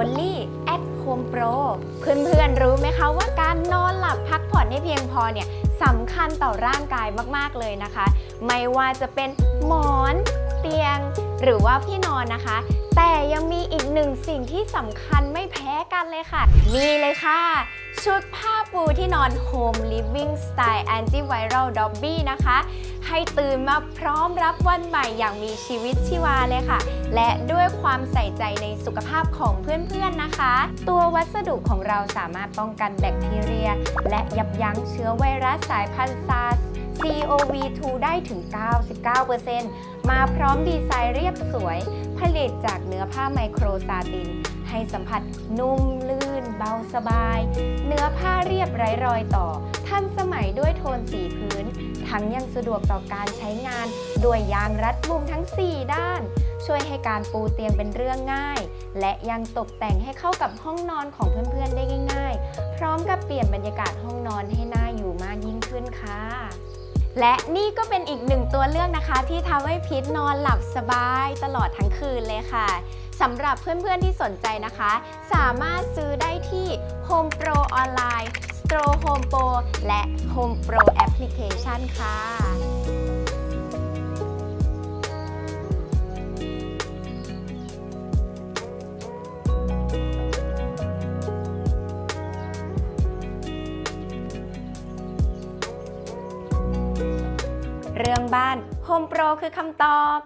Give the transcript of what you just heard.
Only at Home Pro เพื่อนๆรู้ไหมคะว่าการนอนหลับพักผ่อนให้เพียงพอเนี่ยสำคัญต่อร่างกายมากๆเลยนะคะ ไม่ว่าจะเป็นหมอน เตียง หรือว่าพี่นอนนะคะ แต่ยังมีอีกหนึ่งสิ่งที่สำคัญไม่แพ้กันเลยค่ะ นี่เลยค่ะ ชุดผ้าปูที่นอน Home Living Style Antiviral Dobby นะคะ ให้ตื่นมาพร้อมรับวันใหม่อย่างมีชีวิตชีวาเลยค่ะ และด้วยความใส่ใจในสุขภาพของเพื่อนๆนะคะ ตัววัสดุของเราสามารถป้องกันแบคทีเรีย และยับยั้งเชื้อไวรัสสายพันธุ์ซาร์ส CoV2 ได้ถึง 99%มาพร้อมดีไซน์เรียบสวย ผลิตจากเนื้อผ้าไมโครซาติน ให้สัมผัสนุ่มลื่น เบาสบาย เนื้อผ้าเรียบไร้รอยต่อ ทันสมัยด้วยโทนสีพื้น ทั้งยังสะดวกต่อการใช้งาน ด้วยยางรัดมุมทั้ง 4 ด้าน ช่วยให้การปูเตียงเป็นเรื่องง่าย และยังตกแต่งให้เข้ากับห้องนอนของเพื่อนๆได้ง่าย ๆ พร้อมกับเปลี่ยนบรรยากาศห้องนอนให้น่าอยู่มากยิ่งขึ้นค่ะ และนี่ก็เป็นอีกหนึ่งตัวเลือกนะคะ ที่ทำให้พิษนอนหลับสบายตลอดทั้งคืนเลยค่ะสำหรับเพื่อนๆที่สนใจนะคะ สามารถซื้อได้ที่ Home Pro ออนไลน์ Stro Home Pro และ Home Pro Application ค่ะ เรื่องบ้าน Home Pro คือคำตอบ